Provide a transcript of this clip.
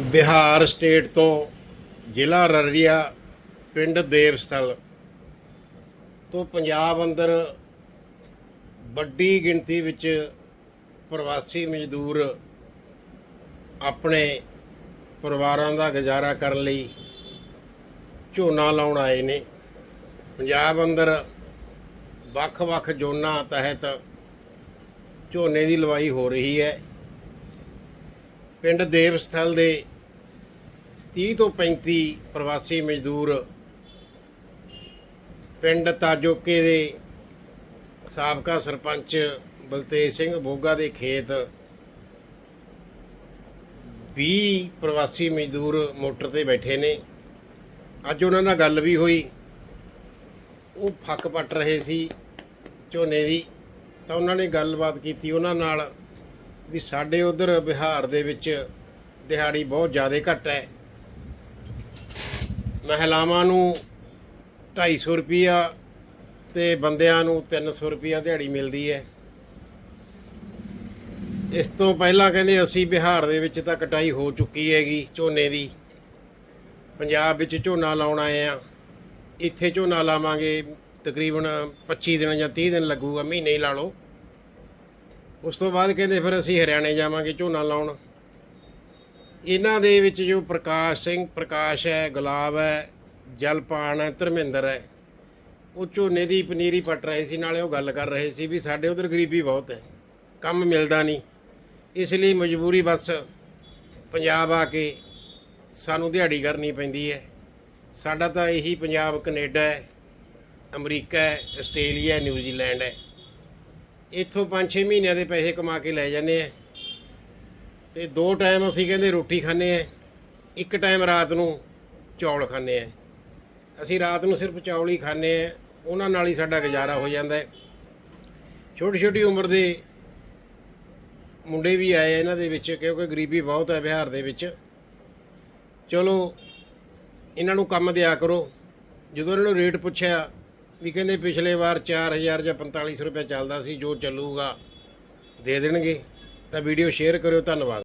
Bihar state ਤੋਂ ਜ਼ਿਲ੍ਹਾ ਰਰੀਆ ਪਿੰਡ ਦੇਵਸਥਲ ਤੋਂ ਪੰਜਾਬ ਅੰਦਰ ਵੱਡੀ ਗਿਣਤੀ ਵਿੱਚ ਪ੍ਰਵਾਸੀ ਮਜ਼ਦੂਰ ਆਪਣੇ ਪਰਿਵਾਰਾਂ ਦਾ ਗੁਜ਼ਾਰਾ ਕਰਨ ਲਈ ਝੋਨਾ ਲਾਉਣ ਆਏ ਨੇ। ਪੰਜਾਬ ਅੰਦਰ ਵੱਖ-ਵੱਖ ਜ਼ੋਨਾਂ ਤਹਿਤ ਝੋਨੇ ਦੀ ਲਵਾਈ ਹੋ ਰਹੀ ਹੈ। ਪਿੰਡ ਦੇਵਸਥਲ ਦੇ 30 ਤੋਂ 35 ਪ੍ਰਵਾਸੀ ਮਜ਼ਦੂਰ ਪਿੰਡ ਤਾਜੋਕੇ ਦੇ ਸਾਬਕਾ ਸਰਪੰਚ ਬਲਤੇਜ ਸਿੰਘ ਬੋਗਾ ਦੇ ਖੇਤ 20 ਪ੍ਰਵਾਸੀ ਮਜ਼ਦੂਰ ਮੋਟਰ ਤੇ ਬੈਠੇ ਨੇ। ਅੱਜ ਉਹਨਾਂ ਨਾਲ ਗੱਲ ਵੀ ਹੋਈ। ਉਹ ਫੱਕ ਪੱਟ ਰਹੇ ਸੀ ਝੋਨੇ ਦੀ। ਤਾਂ ਉਹਨਾਂ ਨੇ ਗੱਲਬਾਤ ਕੀਤੀ ਉਹਨਾਂ ਨਾਲ। ਵੀ ਸਾਡੇ ਉਧਰ ਬਿਹਾਰ ਦੇ ਵਿੱਚ ਦਿਹਾੜੀ ਬਹੁਤ ਜ਼ਿਆਦਾ ਘੱਟ ਹੈ। ਮਹਿਲਾਵਾਂ ਨੂੰ 250 ਰੁਪਿਆ ਤੇ ਬੰਦਿਆਂ ਨੂੰ 300 ਰੁਪਿਆ ਦਿਹਾੜੀ ਮਿਲਦੀ ਹੈ। ਇਸ ਤੋਂ ਪਹਿਲਾਂ ਕਹਿੰਦੇ ਅਸੀਂ ਬਿਹਾਰ ਦੇ ਵਿੱਚ ਤਾਂ ਕਟਾਈ ਹੋ ਚੁੱਕੀ ਹੈਗੀ ਝੋਨੇ ਦੀ। ਪੰਜਾਬ ਵਿੱਚ ਝੋਨਾ ਲਾਉਣ ਆਏ ਆ ਇੱਥੇ ਝੋਨਾ ਲਾਵਾਂਗੇ ਤਕਰੀਬਨ 25 ਦਿਨ ਜਾਂ 30 ਦਿਨ ਲੱਗੂਗਾ, ਮਹੀਨੇ ਹੀ ਲਾ ਲਓ। ਉਸ ਤੋਂ ਬਾਅਦ ਕਹਿੰਦੇ ਫਿਰ ਅਸੀਂ ਹਰਿਆਣੇ ਜਾਵਾਂਗੇ ਝੋਨਾ ਲਾਉਣ। ਇਹਨਾਂ ਦੇ ਵਿੱਚ ਜੋ ਪ੍ਰਕਾਸ਼ ਸਿੰਘ, ਪ੍ਰਕਾਸ਼ ਹੈ, ਗੁਲਾਬ ਹੈ, ਜਲਪਾਨ ਹੈ, ਧਰਮਿੰਦਰ ਹੈ, ਉਹ ਝੋਨੇ ਦੀ ਪਨੀਰੀ ਪੱਟ ਰਹੇ ਸੀ, ਨਾਲੇ ਉਹ ਗੱਲ ਕਰ ਰਹੇ ਸੀ ਵੀ ਸਾਡੇ ਉਧਰ ਗਰੀਬੀ ਬਹੁਤ ਹੈ, ਕੰਮ ਮਿਲਦਾ ਨਹੀਂ। ਇਸ ਲਈ ਮਜਬੂਰੀ ਬਸ ਪੰਜਾਬ ਆ ਕੇ ਸਾਨੂੰ ਦਿਹਾੜੀ ਕਰਨੀ ਪੈਂਦੀ ਹੈ। ਸਾਡਾ ਤਾਂ ਇਹੀ ਪੰਜਾਬ, ਕੈਨੇਡਾ ਹੈ, ਅਮਰੀਕਾ ਹੈ, ਆਸਟ੍ਰੇਲੀਆ ਨਿਊਜ਼ੀਲੈਂਡ ਹੈ। ਇੱਥੋਂ 5-6 ਮਹੀਨਿਆਂ ਦੇ ਪੈਸੇ ਕਮਾ ਕੇ ਲੈ ਜਾਂਦੇ ਆ। ਤੇ ਦੋ ਟਾਈਮ ਅਸੀਂ ਕਹਿੰਦੇ ਰੋਟੀ ਖਾਂਦੇ ਆ, ਇੱਕ ਟਾਈਮ ਰਾਤ ਨੂੰ ਚੌਲ ਖਾਂਦੇ ਆ। ਅਸੀਂ ਰਾਤ ਨੂੰ ਸਿਰਫ ਚੌਲ ਹੀ ਖਾਂਦੇ ਆ, ਉਹਨਾਂ ਨਾਲ ਹੀ ਸਾਡਾ ਗੁਜ਼ਾਰਾ ਹੋ ਜਾਂਦਾ ਹੈ। ਛੋਟੀ ਛੋਟੀ ਉਮਰ ਦੇ ਮੁੰਡੇ ਵੀ ਆਏ ਇਹਨਾਂ ਦੇ ਵਿੱਚ, ਕਿਉਂਕਿ ਗਰੀਬੀ ਬਹੁਤ ਹੈ ਬਿਹਾਰ ਦੇ ਵਿੱਚ। ਚਲੋ, ਇਹਨਾਂ ਨੂੰ ਕੰਮ ਦਿਆ ਕਰੋ। ਜਦੋਂ ਇਹਨਾਂ ਨੂੰ ਰੇਟ ਪੁੱਛਿਆ ਵੀ ਕਹਿੰਦੇ ਪਿਛਲੇ ਵਾਰ 4000 ਜਾਂ 4500 ਰੁਪਏ ਚੱਲਦਾ ਸੀ, ਜੋ ਚੱਲੂਗਾ ਦੇ ਦੇਣਗੇ। ਤਾਂ ਵੀਡੀਓ ਸ਼ੇਅਰ ਕਰਿਓ, ਧੰਨਵਾਦ।